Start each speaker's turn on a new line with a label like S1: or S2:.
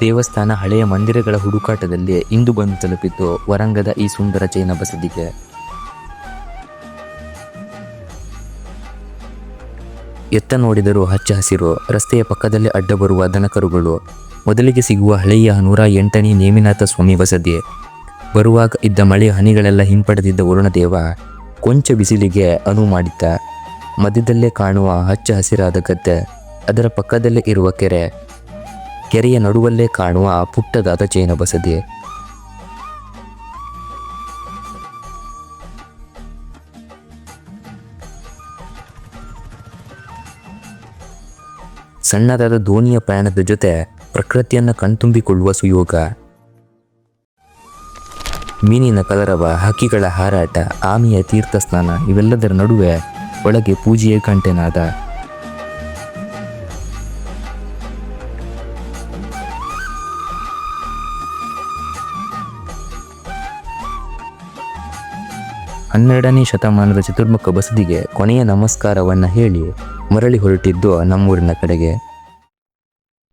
S1: ದೇವಸ್ಥಾನ ಹಳೆಯ ಮಂದಿರಗಳ ಹುಡುಕಾಟದಲ್ಲಿ ಇಂದು ಬಂದು ತಲುಪಿದ್ದು ವರಂಗದ ಈ ಸುಂದರ ಜೈನ ಬಸದಿಗೆ. ಎತ್ತ ನೋಡಿದರೂ ಹಚ್ಚ ಹಸಿರು, ರಸ್ತೆಯ ಪಕ್ಕದಲ್ಲಿ ಅಡ್ಡ ಬರುವ ದನಕರುಗಳು. ಮೊದಲಿಗೆ ಸಿಗುವ ಹಳೆಯ ನೂರ ಎಂಟನೇ ನೇಮಿನಾಥ ಸ್ವಾಮಿ ಬಸದಿ. ಬರುವಾಗ ಇದ್ದ ಮಳೆಯ ಹನಿಗಳೆಲ್ಲ ಹಿಂಪಡೆದಿದ್ದ ವರುಣದೇವ ಕೊಂಚ ಬಿಸಿಲಿಗೆ ಅನುವು ಮಾಡಿದ್ದ. ಮಧ್ಯದಲ್ಲೇ ಕಾಣುವ ಹಚ್ಚ ಹಸಿರಾದ ಗದ್ದೆ, ಅದರ ಪಕ್ಕದಲ್ಲೇ ಇರುವ ಕೆರೆ ಕೆರೆಯ ನಡುವಲ್ಲೇ ಕಾಣುವ ಪುಟ್ಟದಾದ ಜೈನ ಬಸದಿ ಸಣ್ಣದಾದ ದೋಣಿಯ ಪ್ರಯಾಣದ ಜೊತೆ ಪ್ರಕೃತಿಯನ್ನು ಕಣ್ತುಂಬಿಕೊಳ್ಳುವ ಸುಯೋಗ. ಮೀನಿನ ಕಲರವ, ಹಕ್ಕಿಗಳ ಹಾರಾಟ, ಆಮೆಯ ತೀರ್ಥ ಸ್ನಾನ ಇವೆಲ್ಲದರ ನಡುವೆ ಒಳಗೆ ಪೂಜೆಯ ಕಂಠೆನಾದ ಹನ್ನೆರಡನೇ ಶತಮಾನದ ಚತುರ್ಮುಖ ಬಸದಿಗೆ ಕೊನೆಯ ನಮಸ್ಕಾರವನ್ನು ಹೇಳಿ ಮರಳಿ ಹೊರಟಿದ್ದು ನಮ್ಮೂರಿನ ಕಡೆಗೆ.